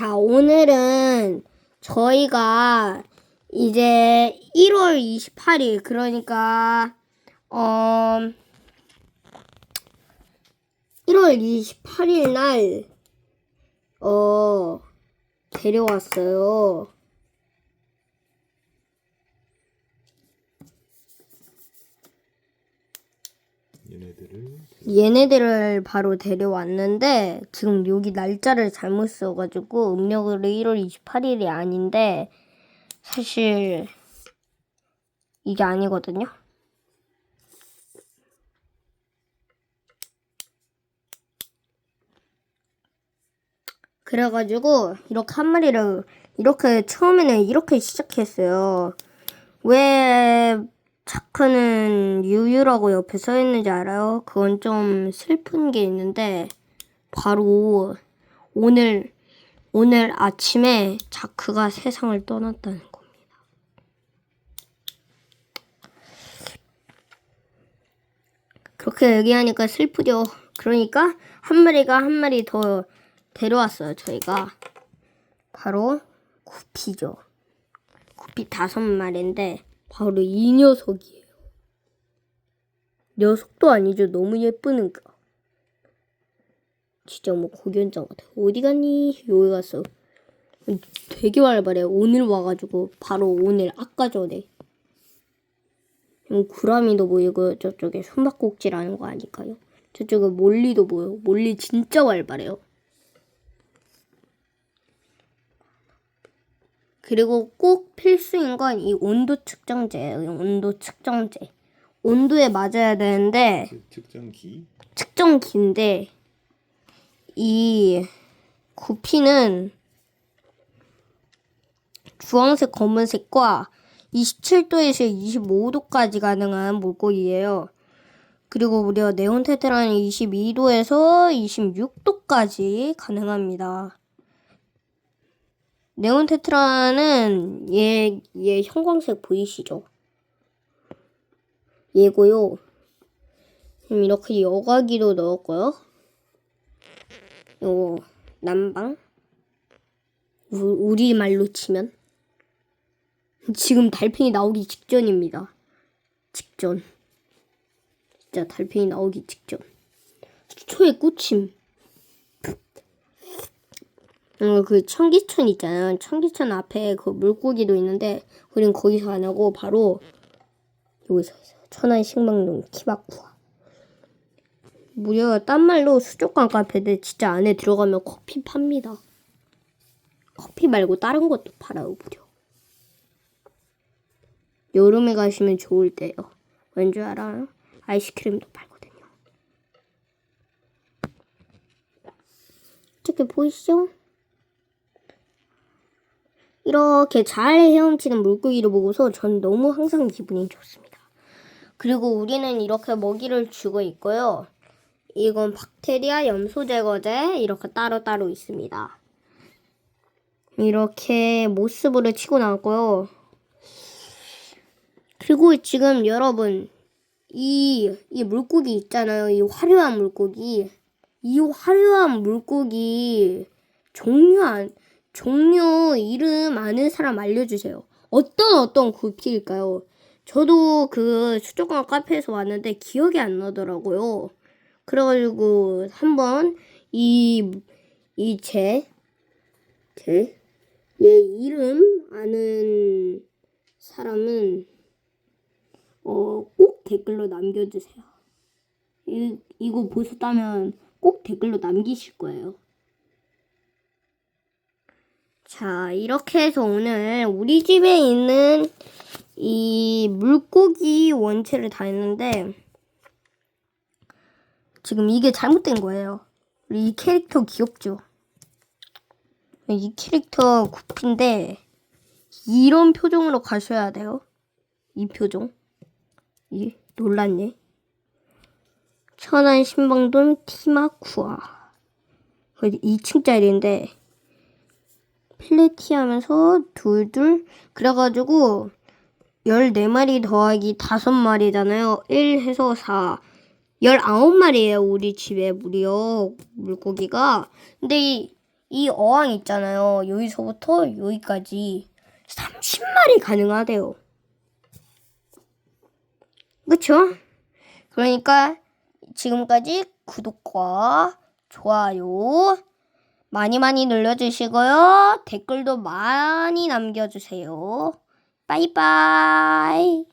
자, 오늘은 저희가 이제 1월 28일, 그러니까, 어, 1월 28일 날, 어, 데려왔어요. 얘네들을 얘네들을 바로 데려왔는데 지금 여기 날짜를 잘못 써가지고 음력으로 1월 28일이 아닌데 사실 이게 아니거든요. 그래가지고 이렇게 한 마리를 이렇게 처음에는 이렇게 시작했어요. 왜 차크는 유유라고 옆에 써 있는지 알아요? 그건 좀 슬픈 게 있는데 바로 오늘 오늘 아침에 자크가 세상을 떠났다는 겁니다. 그렇게 얘기하니까 슬프죠. 그러니까 한 마리가 한 마리 더 데려왔어요. 저희가 바로 구피죠. 구피 다섯 마리인데 바로 이 녀석이에요. 녀석도 아니죠. 너무 예쁘니까. 진짜 뭐 고견장 같아. 어디 갔니? 여기 갔어. 되게 활발해. 오늘 와가지고 바로 오늘 아까 전에. 음, 구라미도 보이고 저쪽에 숨바꼭질하는 거 아닐까요? 저쪽에 몰리도 보여. 몰리 진짜 활발해요. 그리고 꼭 필수인 건 이 온도 측정제예요. 이 온도 측정제. 온도에 맞아야 되는데 측- 측정기 측정기인데 이 구피는 주황색, 검은색과 27도에서 25도까지 가능한 물고기예요. 그리고 무려 네온테트라는 22도에서 26도까지 가능합니다. 네온 테트라는 얘, 얘 형광색 보이시죠? 얘고요. 그럼 이렇게 여과기도 넣었고요. 요 난방 우, 우리 말로 치면 지금 달팽이 나오기 직전입니다. 직전. 진짜 달팽이 나오기 직전. 초에 꽂힘. 어, 그 청기천 있잖아요. 청기천 앞에 그 물고기도 있는데 우린 거기서 안 하고 바로 여기서 했어요. 천안 식망동 키바쿠아. 무려 딴 말로 수족관 카페인데 진짜 안에 들어가면 커피 팝니다. 커피 말고 다른 것도 팔아요, 무려. 여름에 가시면 좋을 때요. 왠 줄 알아요? 아이스크림도 팔거든요. 저기 보이시죠? 이렇게 잘 헤엄치는 물고기를 보고서 전 너무 항상 기분이 좋습니다. 그리고 우리는 이렇게 먹이를 주고 있고요. 이건 박테리아 염소 제거제 이렇게 따로따로 있습니다. 이렇게 모습으로 치고 나왔고요. 그리고 지금 여러분 이, 이 물고기 있잖아요. 이 화려한 물고기. 이 화려한 물고기 종류 안, 종류 이름 아는 사람 알려주세요. 어떤 어떤 구피일까요? 저도 그 수족관 카페에서 왔는데 기억이 안 나더라고요. 그래가지고 한번 이, 이 제, 제, 얘 이름 아는 사람은 어, 꼭 댓글로 남겨주세요. 이, 이거 보셨다면 꼭 댓글로 남기실 거예요. 자, 이렇게 해서 오늘 우리 집에 있는 이 물고기 원체를 다 했는데, 지금 이게 잘못된 거예요. 이 캐릭터 귀엽죠? 이 캐릭터 구피인데, 이런 표정으로 가셔야 돼요. 이 표정. 이 놀랐네. 천안 신방동 티마쿠아. 2층짜리인데, 플래티 하면서 둘둘 그래가지고 14마리 더하기 5마리잖아요. 1 해서 4. 19마리예요. 우리 집에 무려 물고기가. 근데 이, 이 어항 있잖아요. 여기서부터 여기까지 30마리 가능하대요. 그쵸? 그러니까 지금까지 구독과 좋아요 많이 많이 눌러주시고요. 댓글도 많이 남겨주세요. 빠이빠이.